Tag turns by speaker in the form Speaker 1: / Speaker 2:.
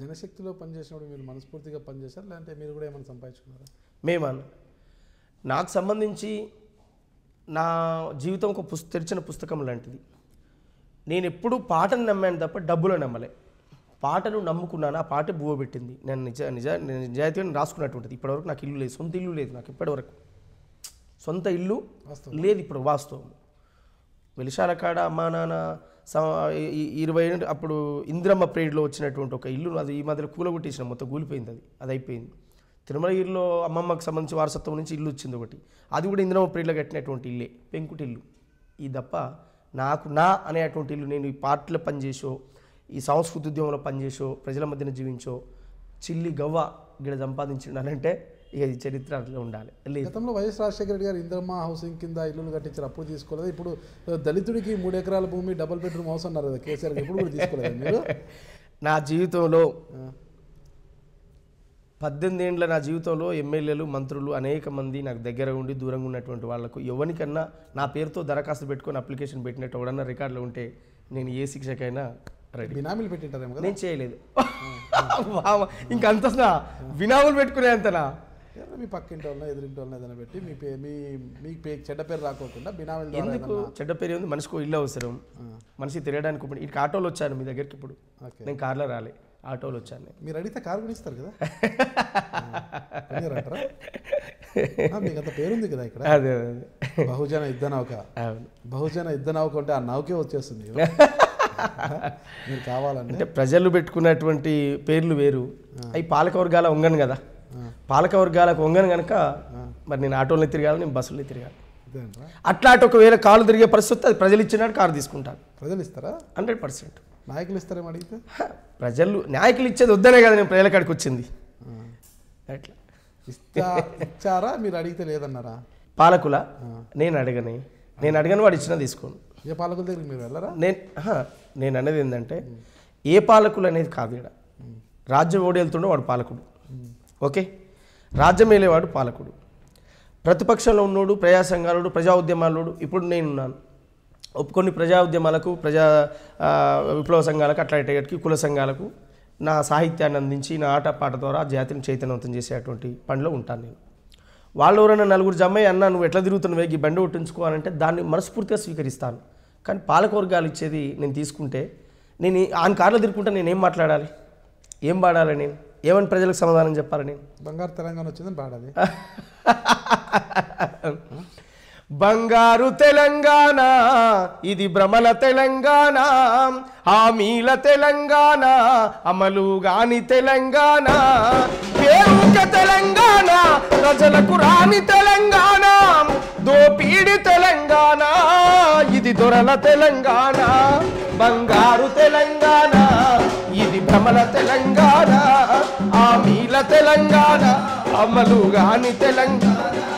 Speaker 1: జనశక్తిలో పనిచేసినప్పుడు మీరు మనస్ఫూర్తిగా పనిచేశారు? లేదంటే మీరు కూడా ఏమైనా సంపాదించుకున్నారా?
Speaker 2: మేమన్న నాకు సంబంధించి నా జీవితం ఒక పుస్త తెరిచిన పుస్తకం లాంటిది. నేను ఎప్పుడు పాటను నమ్మాను తప్ప డబ్బులు నమ్మలే. పాటను నమ్ముకున్నాను ఆ పాట బువ్వ పెట్టింది. నేను నిజ నిజ నేను నిజాయితీగా రాసుకున్నటువంటిది ఇప్పటివరకు నాకు ఇల్లు లేదు సొంత ఇల్లు లేదు నాకు ఇప్పటివరకు. సొంత ఇల్లు లేదు ఇప్పుడు వాస్తవం. వెలిశాల కాడ అమ్మా నాన్న ఇరవై అప్పుడు ఇందిరమ్మ ప్రేడ్లో వచ్చినటువంటి ఒక ఇల్లు అది ఈ మధ్యలో కూలగొట్టేసిన మొత్తం కూలిపోయింది అది. అది అయిపోయింది. తిరుమలగిరిలో అమ్మమ్మకి సంబంధించి వారసత్వం నుంచి ఇల్లు వచ్చింది ఒకటి. అది కూడా ఇందిరమ్మ ప్రేడ్లో కట్టినటువంటి ఇల్లే పెంకుటి ఇల్లు ఈ తప్ప నాకు నా అనేటువంటి ఇల్లు నేను ఈ పార్టీలో పనిచేసో ఈ సంస్కృతి ఉద్యమంలో పనిచేసో ప్రజల మధ్యన జీవించో చిల్లి గవ్వ ఇక్కడ సంపాదించిండాలంటే ఇక ఈ చరిత్ర అట్లా ఉండాలి.
Speaker 1: గతంలో వైఎస్ రాజశేఖర రెడ్డి గారు ఇంద్రమ్మ హౌసింగ్ కింద ఇల్లులు కట్టించారు అప్పుడు తీసుకోలేదు. ఇప్పుడు దళితుడికి మూడు ఎకరాల భూమి డబుల్ బెడ్రూమ్ హౌస్ అన్నారు కదా కేసీఆర్ గారు. ఇప్పుడు కూడా తీసుకోలేదు మీరు?
Speaker 2: నా జీవితంలో పద్దెనిమిది ఏండ్ల నా జీవితంలో ఎమ్మెల్యేలు మంత్రులు అనేక మంది నాకు దగ్గర ఉండి దూరంగా ఉన్నటువంటి వాళ్ళకు ఎవరికన్నా నా పేరుతో దరఖాస్తు పెట్టుకొని అప్లికేషన్ పెట్టినట్టు ఎవడన్నా రికార్డులో ఉంటే నేను ఏ శిక్షకైనా రెడీ.
Speaker 1: బినామీలు పెట్టింటారేమో
Speaker 2: నేను చేయలేదు. వామ, ఇంకా అంతనా వినాములు పెట్టుకునే అంతనా?
Speaker 1: మీ పక్కింటి వాళ్ళని ఎదురింటి వాళ్ళని ఏదైనా పెట్టి మీ పే మీ మీ పే చెడ్డ పేరు రాకోకుండా బినామీల
Speaker 2: ఎందుకు? చెడ్డ పేరు ఉంది మనిషికి ఇల్లు అవసరం. మనిషి తిరగడానికి ఇప్పుడు ఇటు ఆటోలో వచ్చాను మీ దగ్గరికి ఇప్పుడు. నేను కార్లో రాలే. ఆటోలో వచ్చాను.
Speaker 1: మీరు అడిగితే కారు కూడా ఇస్తారు కదా మీకు అంత పేరుంది కదా ఇక్కడ?
Speaker 2: అదే అదే
Speaker 1: బహుజన యుద్ధ నౌక బహుజన యుద్ధ నౌక ఉంటే ఆ నౌకే వచ్చేస్తుంది. మీరు కావాలంటే
Speaker 2: అంటే ప్రజలు పెట్టుకున్నటువంటి పేర్లు వేరు. అవి పాలకవర్గాల వంగను కదా. పాలకవర్గాలకు వంగను కనుక మరి నేను ఆటోలో తిరగాలి నేను బస్సులో తిరగాలి. అటు ఒకవేళ కాలు తిరిగే పరిస్థితి అది ప్రజలు ఇచ్చినట్టు కారు తీసుకుంటాను
Speaker 1: ప్రజలు ఇస్తారా
Speaker 2: హండ్రెడ్ పర్సెంట్.
Speaker 1: నాయకులు ఇస్తారేమో అడిగితే?
Speaker 2: ప్రజలు నాయకులు ఇచ్చేది వద్దనే కదా నేను ప్రజల కాడికి వచ్చింది. అట్లా.
Speaker 1: ఇచ్చారా? మీరు అడిగితే లేదన్నారా?
Speaker 2: పాలకుల? నేను అడగని. నేను అడగని వాడు ఇచ్చినా తీసుకోను.
Speaker 1: ఏ పాలకుల దగ్గరికి మీరు వెళ్ళరా?
Speaker 2: నేను నేను అనేది ఏంటంటే ఏ పాలకులు అనేది కాదు ఇక్కడ రాజ్యం ఓడి వెళ్తుండో వాడు పాలకుడు. ఓకే? రాజ్యం వెళ్ళేవాడు పాలకుడు. ప్రతిపక్షంలో ఉన్నోడు ప్రజా సంఘాలుడు ప్రజా ఉద్యమాలుడు ఇప్పుడు నేనున్నాను. కొన్ని ప్రజా ఉద్యమాలకు ప్రజా విప్లవ సంఘాలకు అట్లాంటి కుల సంఘాలకు నా సాహిత్యాన్ని అందించి నా ఆట పాట ద్వారా జాతిని చైతన్యవంతం చేసేటువంటి పనిలో ఉంటాను నేను. వాళ్ళు ఎవరైనా నలుగురు జమ్మయ్య అన్న నువ్వు ఎట్లా తిరుగుతున్నావు? ఈ బండి కొట్టించుకోవాలంటే దాన్ని మనస్ఫూర్తిగా స్వీకరిస్తాను. కానీ పాలకవర్గాలు ఇచ్చేది నేను తీసుకుంటే నేను ఆయన కార్లో తిరుగుకుంటే నేను ఏం మాట్లాడాలి? ఏం పాడాలి నేను? ఏమని ప్రజలకు సమాధానం చెప్పాలి నేను
Speaker 1: బంగారు తెలంగాణ వచ్చిందని పాడాలి
Speaker 2: బంగారు తెలంగాణ ఇది భ్రమల తెలంగాణ హామీల తెలంగాణ అమలు గాని తెలంగాణ పేరుక తెలంగాణ ప్రజలకు రాని తెలంగాణ దోపీడి తెలంగాణ ఇది దొరల తెలంగాణ బంగారు తెలంగాణ ఇది భ్రమల తెలంగాణ. హామీల అమలు గాని తెలంగాణ